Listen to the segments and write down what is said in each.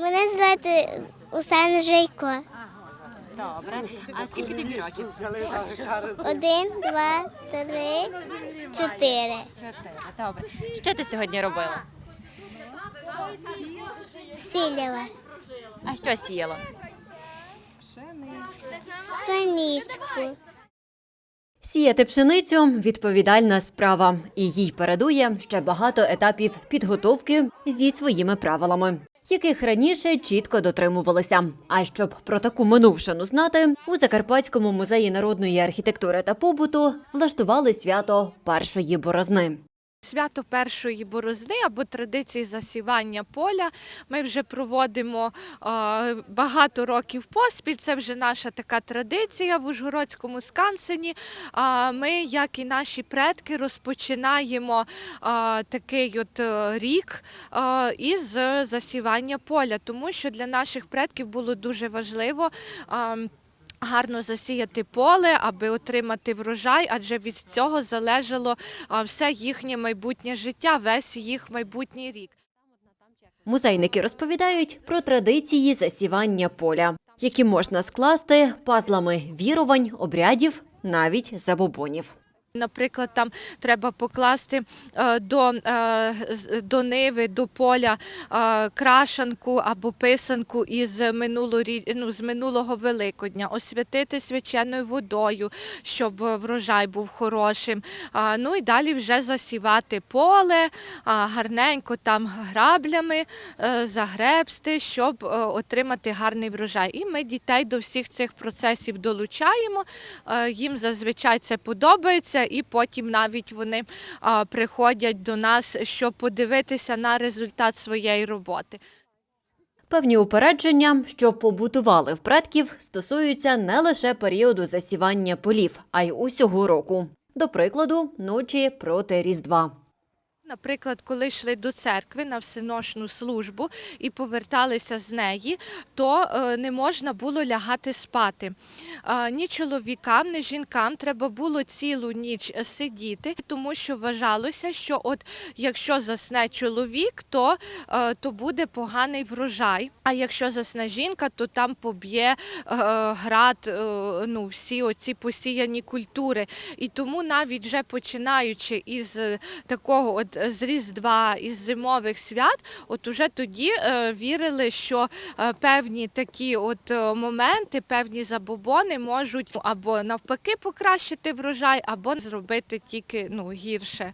Мене звати Усен Жийко. Добре. А скільки тобі років? Один, два, три, чотири. Чотири. Добре. Що ти сьогодні робила? Сілява. А що сіяла? Панічку. Сіяти пшеницю відповідальна справа, і їй передує ще багато етапів підготовки зі своїми правилами, яких раніше чітко дотримувалися. А щоб про таку минувшину знати, у Закарпатському музеї народної архітектури та побуту влаштували свято першої борозни. Свято першої борозни або традиції засівання поля. Ми вже проводимо багато років поспіль. Це вже наша така традиція в Ужгородському скансені. Ми, як і наші предки, розпочинаємо такий от е, рік із засівання поля, тому що для наших предків було дуже важливо. Гарно засіяти поле, аби отримати врожай, адже від цього залежало все їхнє майбутнє життя, весь їх майбутній рік. Музейники розповідають про традиції засівання поля, які можна скласти пазлами вірувань, обрядів, навіть забобонів. Наприклад, там треба покласти е, до, е, до ниви, до поля е, крашанку або писанку із, минулорі, ну, з минулого Великодня, освятити свяченою водою, щоб врожай був хорошим. Ну і далі вже засівати поле, гарненько там граблями загребсти, щоб отримати гарний врожай. І ми дітей до всіх цих процесів долучаємо. Їм зазвичай це подобається, і потім навіть вони приходять до нас, щоб подивитися на результат своєї роботи. Певні упередження, що побутували в предків, стосуються не лише періоду засівання полів, а й усього року. До прикладу, ночі проти Різдва. Наприклад, коли йшли до церкви на всеношну службу і поверталися з неї, то е, не можна було лягати спати. Ні чоловікам, ні жінкам треба було цілу ніч е, сидіти, тому що вважалося, що от якщо засне чоловік, то, е, то буде поганий врожай. А якщо засне жінка, то там поб'є град ну, всі оці посіяні культури. І тому навіть вже починаючи із такого от з Різдва, із зимових свят, от уже тоді е, вірили, що е, певні такі от е, моменти, певні забобони можуть або навпаки покращити врожай, або зробити тільки ну, гірше.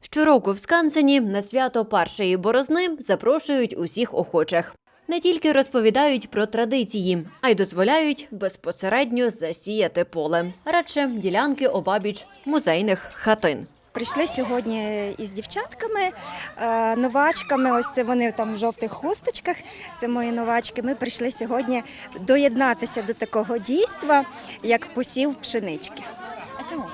Щороку в Скансені на свято першої борозни запрошують усіх охочих. Не тільки розповідають про традиції, а й дозволяють безпосередньо засіяти поле, радше ділянки обабіч музейних хатин. Прийшли сьогодні із дівчатками, е, новачками. Ось це вони там в жовтих хусточках. Це мої новачки. Ми прийшли сьогодні доєднатися до такого дійства, як посів пшенички. А чому?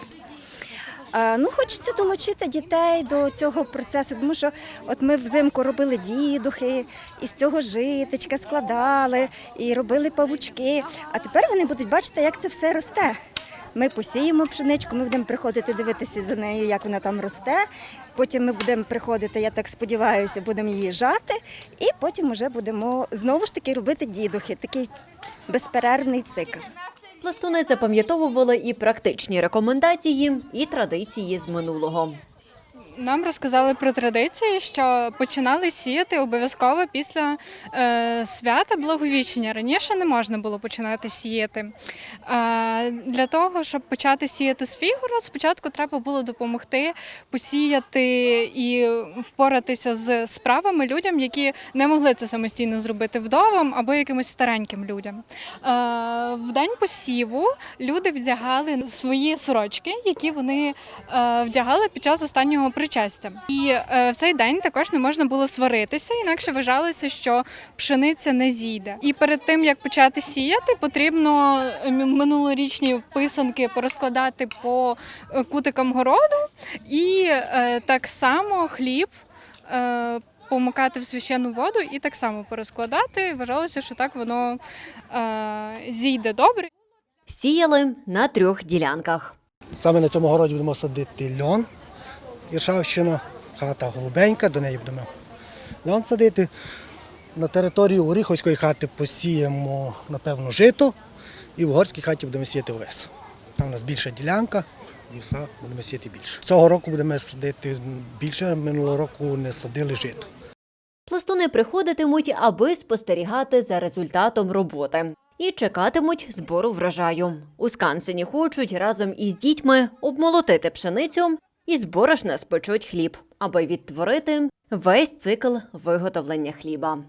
Е, Ну, хочеться долучити дітей до цього процесу, тому що от ми взимку робили дідухи, із цього житочка складали і робили павучки. А тепер вони будуть бачити, як це все росте. Ми посіємо пшеничку, ми будемо приходити дивитися за нею, як вона там росте. Потім ми будемо приходити, я так сподіваюся, будемо її жати, і потім вже будемо знову ж таки робити дідухи. Такий безперервний цикл. Пластуни запам'ятовували і практичні рекомендації, і традиції з минулого. Нам розказали про традиції, що починали сіяти обов'язково після е, свята Благовіщення. Раніше не можна було починати сіяти. Е, для того, щоб почати сіяти з фігуру, спочатку треба було допомогти посіяти і впоратися з справами людям, які не могли це самостійно зробити вдовам або якимось стареньким людям. Е, в день посіву люди вдягали свої сорочки, які вони е, вдягали під час останнього причастя. І е, в цей день також не можна було сваритися, інакше вважалося, що пшениця не зійде. І перед тим як почати сіяти, потрібно е, минулорічні писанки порозкладати по е, кутикам городу, і е, так само хліб. Е, Помокати в священну воду і так само порозкладати. Вважалося, що так воно е, зійде добре. Сіяли на трьох ділянках. Саме на цьому городі будемо садити льон, Іршавщина, хата голубенька, до неї будемо льон садити. На території Оріховської хати посіємо, напевно, жито, і в горській хаті будемо сіяти овес. Там у нас більша ділянка, все будемо сіяти більше. Цього року будемо садити більше, минулого року не садили жито. Пластуни приходитимуть, аби спостерігати за результатом роботи. І чекатимуть збору врожаю. У Скансені хочуть разом із дітьми обмолотити пшеницю і з борошна спечуть хліб, аби відтворити весь цикл виготовлення хліба.